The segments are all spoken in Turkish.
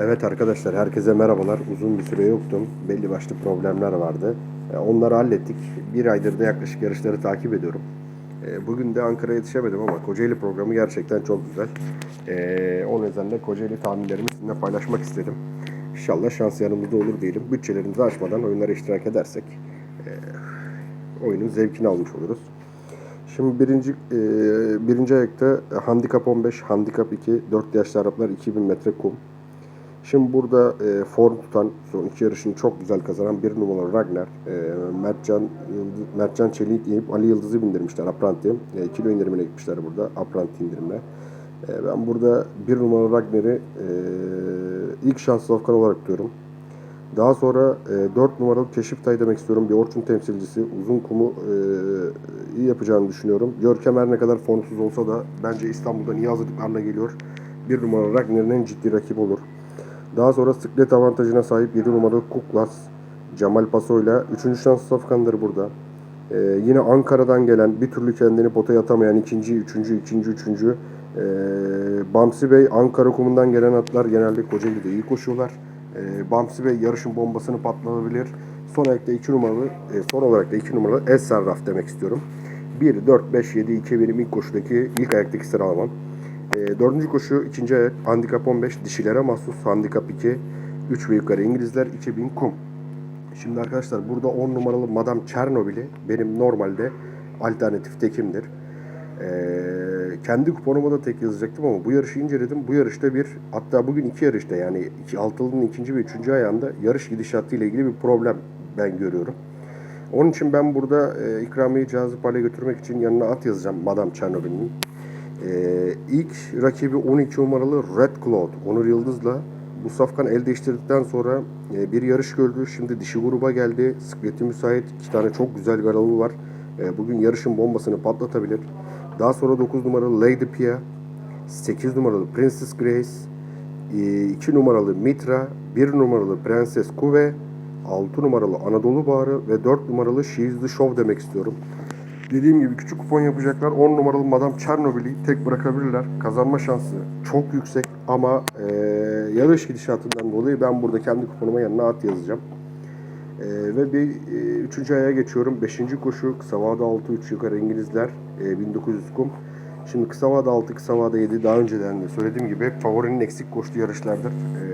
Evet arkadaşlar herkese merhabalar. Uzun bir süre yoktum. Belli başlı problemler vardı. E, Onları hallettik. Bir aydır da yaklaşık yarışları takip ediyorum. E, Bugün de Ankara'ya yetişemedim ama Kocaeli programı gerçekten çok güzel. E, O nedenle Kocaeli tahminlerimi sizinle paylaşmak istedim. İnşallah şans yanımızda olur diyelim. Bütçelerimizi aşmadan oyunlara iştirak edersek oyunun zevkini almış oluruz. Şimdi birinci birinci ayakta handikap 15, handikap 2, 4 yaşlı Araplar 2000 metre kum. Şimdi burada e, form tutan, son iki yarışını çok güzel kazanan bir numaralı Ragnar, e, Mertcan, Mertcan Çelik'i inip Ali Yıldız'ı bindirmişler Apranti. E, kilo indirimine gitmişler burada Apranti indirimle. E, ben burada bir numaralı Ragnar'ı e, ilk şanslı Afgan olarak diyorum. Daha sonra e, 4 numaralı Keşif Tay demek istiyorum. Bir Orçun temsilcisi. Uzun kumu e, iyi yapacağını düşünüyorum. Görkem her ne kadar formsuz olsa da bence İstanbul'dan iyi hazırlıklarla geliyor. Bir numaralı Ragnar'ın en ciddi rakibi olur. Daha sonra sıklet avantajına sahip 7 numaralı Kuklas Cemal Paso'yla 3. şans Safkan'dır burada. Ee, yine Ankara'dan gelen bir türlü kendini potaya atamayan ikinci, üçüncü, ikinci, üçüncü ee, Bamsi Bey Ankara kumundan gelen atlar genelde Kocaeli'de iyi koşuyorlar. Ee, Bamsi Bey yarışın bombasını patlatabilir. Son ayakta 2 numaralı, e, son olarak da 2 numaralı Es Sarraf demek istiyorum. 1, 4, 5, 7, 2 benim ilk koşudaki ilk ayaktaki sıralamam. E, dördüncü koşu ikinci ayak handikap 15 dişilere mahsus handikap 2 3 ve yukarı İngilizler 2000 kum. Şimdi arkadaşlar burada 10 numaralı Madame Çernobyl'i benim normalde alternatif tekimdir. E, kendi kuponuma da tek yazacaktım ama bu yarışı inceledim. Bu yarışta bir hatta bugün iki yarışta yani iki, altılının ikinci ve üçüncü ayağında yarış gidişatı ile ilgili bir problem ben görüyorum. Onun için ben burada e, ikramiyeyi cazip hale götürmek için yanına at yazacağım Madame Çernobyl'in. Ee, ilk rakibi 12 numaralı Red Cloud Onur Yıldız'la bu safkan el değiştirdikten sonra e, bir yarış gördü. Şimdi dişi gruba geldi. Sikleti müsait. iki tane çok güzel garalı var. E, bugün yarışın bombasını patlatabilir. Daha sonra 9 numaralı Lady Pia, 8 numaralı Princess Grace, 2 numaralı Mitra, 1 numaralı Prenses Kuve, 6 numaralı Anadolu Bağrı ve 4 numaralı She is the Show demek istiyorum. Dediğim gibi küçük kupon yapacaklar. 10 numaralı Madame Çernobyl'i tek bırakabilirler. Kazanma şansı çok yüksek ama e, yarış gidişatından dolayı ben burada kendi kuponuma yanına at yazacağım. E, ve bir e, üçüncü aya geçiyorum. Beşinci koşu kısa vade 6 3 yukarı İngilizler e, 1900 kum. Şimdi kısa vade 6 kısa vade 7 daha önceden de söylediğim gibi favorinin eksik koştuğu yarışlardır. E,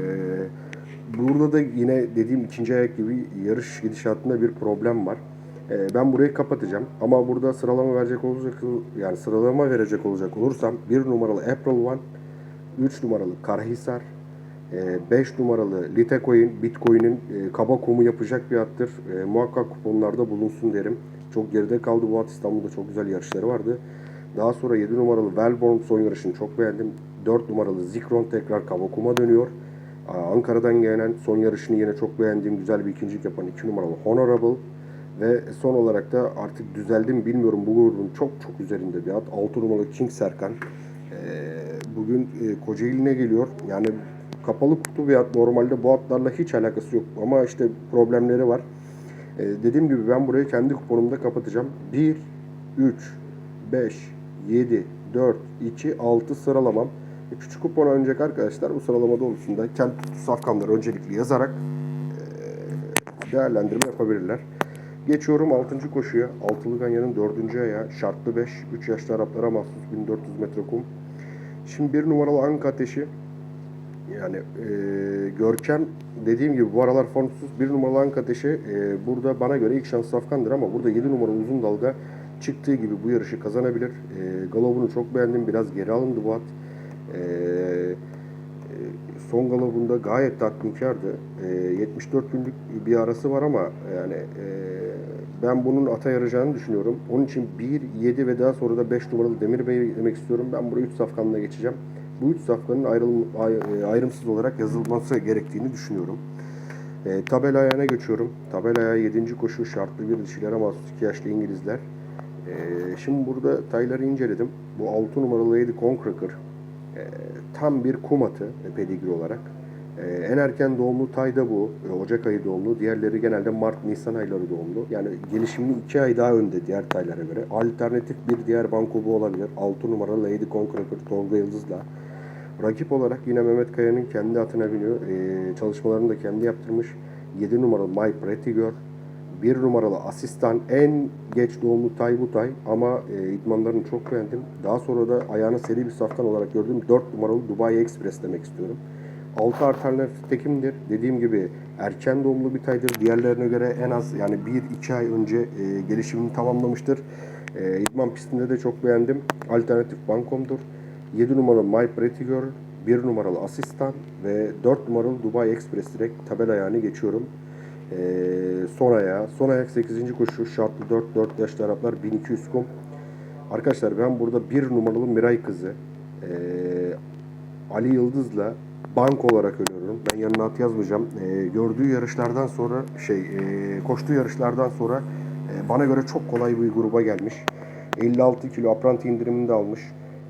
burada da yine dediğim ikinci ayak gibi yarış gidişatında bir problem var. Ee, Ben burayı kapatacağım. Ama burada sıralama verecek olacak yani sıralama verecek olacak olursam 1 numaralı April One, 3 numaralı Karahisar, 5 numaralı Litecoin, Bitcoin'in e, kaba komu yapacak bir attır. E, Muhakkak kuponlarda bulunsun derim. Çok geride kaldı bu at. İstanbul'da çok güzel yarışları vardı. Daha sonra 7 numaralı Wellborn son yarışını çok beğendim. 4 numaralı Zikron tekrar kaba kuma dönüyor. Ankara'dan gelen son yarışını yine çok beğendiğim güzel bir ikincilik yapan 2 numaralı Honorable. Ve son olarak da artık düzeldi mi bilmiyorum bu grubun çok çok üzerinde bir at. 6 numaralı King Serkan. Ee, bugün e, Kocaeli'ne geliyor. Yani kapalı kutu bir at. Normalde bu atlarla hiç alakası yok. Ama işte problemleri var. Ee, dediğim gibi ben burayı kendi kuponumda kapatacağım. 1, 3, 5, 7, 4, 2, 6 sıralamam. E, Küçük kupon oynayacak arkadaşlar bu sıralamada olsun da kendi safkanları öncelikli yazarak e, değerlendirme yapabilirler. Geçiyorum 6. koşuya. Altılı Ganyan'ın 4. ayağı. Şartlı 5. 3 yaşlı Araplara mahsus 1400 metre kum. Şimdi bir numaralı Anka Ateşi. Yani e, Görkem dediğim gibi bu aralar formsuz. Bir numaralı Anka Ateşi e, burada bana göre ilk şans safkandır ama burada 7 numaralı uzun dalga çıktığı gibi bu yarışı kazanabilir. E, Galovunu çok beğendim. Biraz geri alındı bu at. E, e, son galobunda gayet tatminkardı. E, 74 günlük bir arası var ama yani e, ben bunun ata yarayacağını düşünüyorum. Onun için 1, 7 ve daha sonra da 5 numaralı Demir Bey demek istiyorum. Ben buraya 3 safkanla geçeceğim. Bu 3 safkanın ayrıl, ay- e, ayrımsız olarak yazılması gerektiğini düşünüyorum. E, tabela ayağına geçiyorum. Tabela ayağı 7. koşu şartlı bir dişilere mahsus 2 yaşlı İngilizler. E, şimdi burada tayları inceledim. Bu 6 numaralı Lady Concracker e, tam bir kum atı pedigri olarak. E, en erken doğumlu tayda bu. E, Ocak ayı doğumlu. Diğerleri genelde Mart-Nisan ayları doğumlu. Yani gelişimli 2 ay daha önde diğer taylara göre. Alternatif bir diğer banko bu olabilir. 6 numaralı Lady Concracker Tolga Yıldız'la. Rakip olarak yine Mehmet Kaya'nın kendi atına biniyor. Ee, çalışmalarını da kendi yaptırmış. 7 numaralı My Pretty Girl. 1 numaralı asistan en geç doğumlu Tay Butay ama e, idmanlarını çok beğendim. Daha sonra da ayağını seri bir saftan olarak gördüm. 4 numaralı Dubai Express demek istiyorum. 6 alternatif tekimdir. Dediğim gibi erken doğumlu bir taydır. Diğerlerine göre en az yani 1-2 ay önce e, gelişimini tamamlamıştır. E, idman pistinde de çok beğendim. Alternatif bankomdur. 7 numaralı My Pretty Girl, 1 numaralı asistan ve 4 numaralı Dubai Express direkt tabel ayağını geçiyorum. Ee, son ayağı. Son ayak 8. koşu. Şartlı 4 4 yaşlı Araplar 1200 kum. Arkadaşlar ben burada 1 numaralı Miray kızı ee, Ali Yıldız'la bank olarak öneriyorum. Ben yanına at yazmayacağım. Ee, gördüğü yarışlardan sonra şey ee, koştuğu yarışlardan sonra ee, bana göre çok kolay bir gruba gelmiş. 56 kilo apranti indirimini de almış.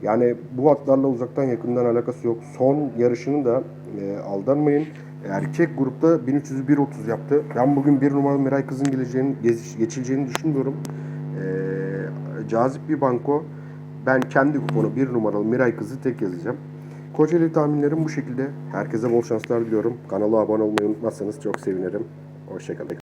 Yani bu atlarla uzaktan yakından alakası yok. Son yarışını da e, aldanmayın. Erkek grupta 1300'ü 1.30 yaptı. Ben bugün bir numaralı Miray Kız'ın geleceğini, geçileceğini düşünmüyorum. E, cazip bir banko. Ben kendi kuponu bir numaralı Miray Kız'ı tek yazacağım. Kocaeli tahminlerim bu şekilde. Herkese bol şanslar diliyorum. Kanala abone olmayı unutmazsanız çok sevinirim. Hoşçakalın.